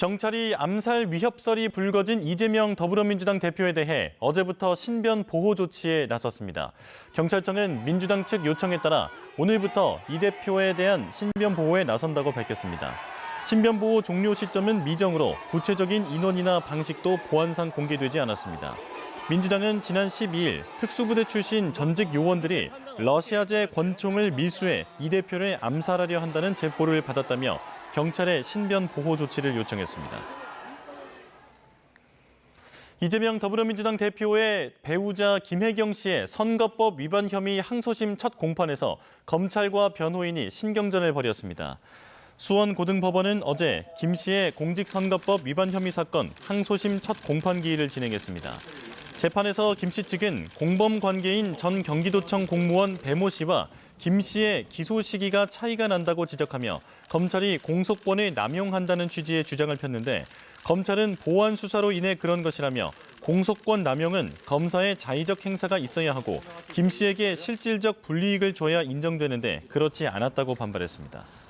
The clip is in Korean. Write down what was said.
경찰이 암살 위협설이 불거진 이재명 더불어민주당 대표에 대해 어제부터 신변 보호 조치에 나섰습니다. 경찰청은 민주당 측 요청에 따라 오늘부터 이 대표에 대한 신변 보호에 나선다고 밝혔습니다. 신변 보호 종료 시점은 미정으로 구체적인 인원이나 방식도 보안상 공개되지 않았습니다. 민주당은 지난 12일 특수부대 출신 전직 요원들이 러시아제 권총을 밀수해 이 대표를 암살하려 한다는 제보를 받았다며 경찰에 신변 보호 조치를 요청했습니다. 이재명 더불어민주당 대표의 배우자 김혜경 씨의 선거법 위반 혐의 항소심 첫 공판에서 검찰과 변호인이 신경전을 벌였습니다. 수원고등법원은 어제 김 씨의 공직선거법 위반 혐의 사건 항소심 첫 공판 기일을 진행했습니다. 재판에서 김씨 측은 공범 관계인 전 경기도청 공무원 배모 씨와 김 씨의 기소 시기가 차이가 난다고 지적하며 검찰이 공소권을 남용한다는 취지의 주장을 폈는데 검찰은 보안 수사로 인해 그런 것이라며 공소권 남용은 검사의 자의적 행사가 있어야 하고 김 씨에게 실질적 불이익을 줘야 인정되는데 그렇지 않았다고 반발했습니다.